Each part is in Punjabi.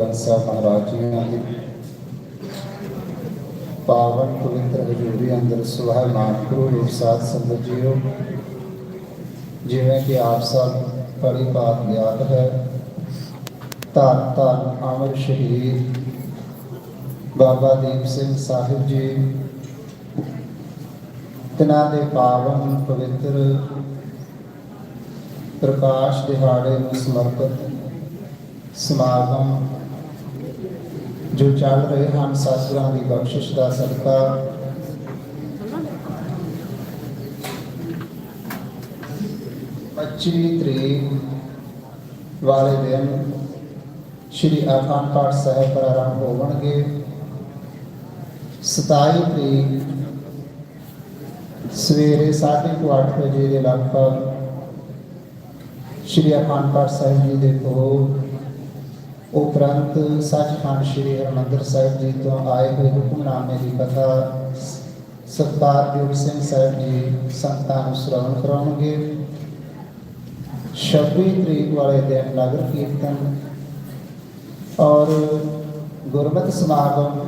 ਕੰਸਾ ਮਹਾਰਾਜੀਆਂ ਦੀ। ਪਾਵਨ ਪਵਿੱਤਰ ਹਜ਼ੂਰੀ ਅੰਦਰ ਸੁਭਾਇਮਾਨ ਗੁਰੂ ਰੂਪ ਸਾਧ ਸੰਗਤ ਜੀਓ। ਜਿਵੇਂ ਕਿ ਆਪ ਸਭ ਪੜੀ ਬਾਤ ਗਿਆਤ ਹੈ। ਧੰਨ ਧੰਨ ਅਮਰ ਸ਼ਹੀਦ ਬਾਬਾ ਦੀਪ ਸਿੰਘ ਸਾਹਿਬ ਜੀ। ਤਿਨਾਂ ਦੇ ਪਾਵਨ ਪਵਿੱਤਰ ਪ੍ਰਕਾਸ਼ ਦਿਹਾੜੇ ਨੂੰ ਸਮਰਪਿਤ ਸਮਾਗਮ ਜੋ ਚੱਲ ਰਹੇ ਹਨ ਸਤਿਗੁਰਾਂ ਦੀ ਬਖਸ਼ਿਸ਼ ਦਾ ਸਦਕਾ। ਪੱਚੀ ਤਰੀਕ ਵਾਲੇ ਦਿਨ ਸ਼੍ਰੀ ਅਖੰਡ ਪਾਠ ਸਾਹਿਬ ਪ੍ਰਾਰੰਭ ਹੋਣਗੇ 27 ਤਰੀਕ ਸਵੇਰੇ 8:30 ਵਜੇ ਦੇ ਲਗਭਗ ਸ਼੍ਰੀ ਅਖੰਡ ਪਾਠ ਸਾਹਿਬ ਜੀ ਦੇ ਭੋਗ ਉਪਰੰਤ ਸੱਚਖੰਡ ਸ੍ਰੀ ਹਰਿਮੰਦਰ ਸਾਹਿਬ ਜੀ ਤੋਂ ਆਏ ਹੋਏ ਹੁਕਮਨਾਮੇ ਦੀ ਕਥਾ ਸਤਿਕਾਰਯੋਗ ਸਿੰਘ ਸਾਹਿਬ ਜੀ ਸੰਤਾਂ ਨੂੰ ਸ਼੍ਰਵਣ ਕਰਾਉਣਗੇ। 26 ਤਰੀਕ ਵਾਲੇ ਦਿਨ ਨਗਰ ਕੀਰਤਨ ਔਰ ਗੁਰਮਤਿ ਸਮਾਗਮ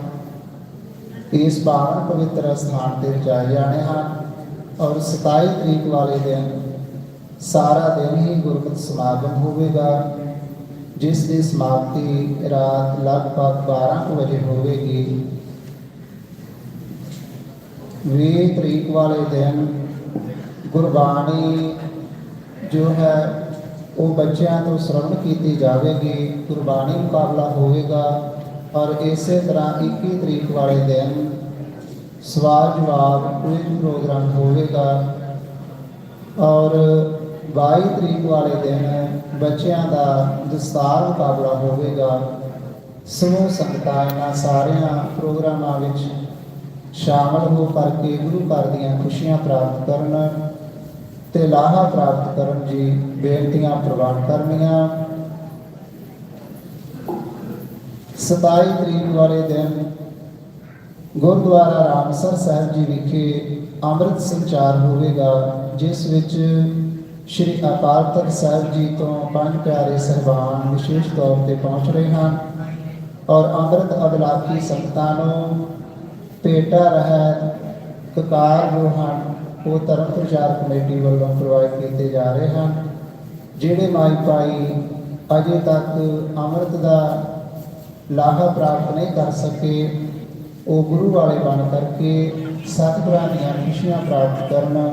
ਇਸ ਪਾਵਨ ਪਵਿੱਤਰ ਸਥਾਨ ਤੇ ਰਚਾਏ ਜਾਣੇ ਹਨ ਔਰ 27 ਤਰੀਕ ਵਾਲੇ ਦਿਨ ਸਾਰਾ ਦਿਨ ਹੀ ਗੁਰਮਤਿ ਸਮਾਗਮ ਹੋਵੇਗਾ। ਜਿਸ ਦੀ ਸਮਾਪਤੀ ਰਾਤ ਲਗਭਗ 12 ਕੁ ਵਜੇ ਹੋਵੇਗੀ। 20 ਤਰੀਕ ਵਾਲੇ ਦਿਨ ਗੁਰਬਾਣੀ ਜੋ ਹੈ, ਉਹ ਬੱਚਿਆਂ ਤੋਂ ਸ਼ਰਵਣ ਕੀਤੀ ਜਾਵੇਗੀ। ਗੁਰਬਾਣੀ ਮੁਕਾਬਲਾ ਹੋਵੇਗਾ ਔਰ ਇਸੇ ਤਰ੍ਹਾਂ 21 ਤਰੀਕ ਵਾਲੇ ਦਿਨ ਸਵਾਲ ਜਵਾਬ ਕੁਇਜ਼ ਪ੍ਰੋਗਰਾਮ ਹੋਵੇਗਾ। ਔਰ 22 ਤਰੀਕ ਵਾਲੇ ਦਿਨ ਬੱਚਿਆਂ ਦਾ ਦਸਤਾਰ ਮੁਕਾਬਲਾ ਹੋਵੇਗਾ। ਸਮੂਹ ਸੰਗਤਾਂ ਇਹਨਾਂ ਸਾਰਿਆਂ ਪ੍ਰੋਗਰਾਮਾਂ ਵਿੱਚ ਸ਼ਾਮਲ ਹੋ ਕਰਕੇ ਗੁਰੂ ਘਰ ਦੀਆਂ ਖੁਸ਼ੀਆਂ ਪ੍ਰਾਪਤ ਕਰਨ ਤੇ ਲਾਹਾ ਪ੍ਰਾਪਤ ਕਰਨ ਜੀ ਬੇਨਤੀਆਂ ਪ੍ਰਵਾਨ ਕਰਨੀਆਂ। 27 ਤਰੀਕ ਵਾਲੇ ਦਿਨ ਗੁਰਦੁਆਰਾ ਰਾਮਸਰ ਸਾਹਿਬ ਜੀ ਵਿਖੇ ਅੰਮ੍ਰਿਤ ਸੰਚਾਰ ਹੋਵੇਗਾ, ਜਿਸ ਵਿੱਚ ਸ਼੍ਰੀ ਅਕਾਲ ਤਖਤ ਸਾਹਿਬ ਜੀ ਤੋਂ ਪੰਜ ਪਿਆਰੇ ਸਹਿਬਾਨ ਵਿਸ਼ੇਸ਼ ਤੌਰ ਤੇ ਪਹੁੰਚ ਰਹੇ ਹਨ ਔਰ ਅੰਮ੍ਰਿਤ ਅਬਲਾਕੀ ਸੰਗਤਾਂ ਨੂੰ ਪੇਟਾ ਰਹਿਤ ਕਕਾਰ ਜੋ ਹਨ ਉਹ ਧਰਮ ਪ੍ਰਚਾਰ ਕਮੇਟੀ ਵੱਲੋਂ ਪ੍ਰੋਵਾਈਡ ਕੀਤੇ ਜਾ ਰਹੇ ਹਨ, ਜਿਹੜੇ ਮਾਈ ਭਾਈ ਅਜੇ ਤੱਕ ਅੰਮ੍ਰਿਤ ਦਾ ਲਾਹਾ ਪ੍ਰਾਪਤ ਨਹੀਂ ਕਰ ਸਕੇ, ਉਹ ਗੁਰੂ ਵਾਲੇ ਬਣ ਕਰਕੇ ਸਤਿਗੁਰਾਂ ਦੀਆਂ ਖੁਸ਼ੀਆਂ ਪ੍ਰਾਪਤ ਕਰਨ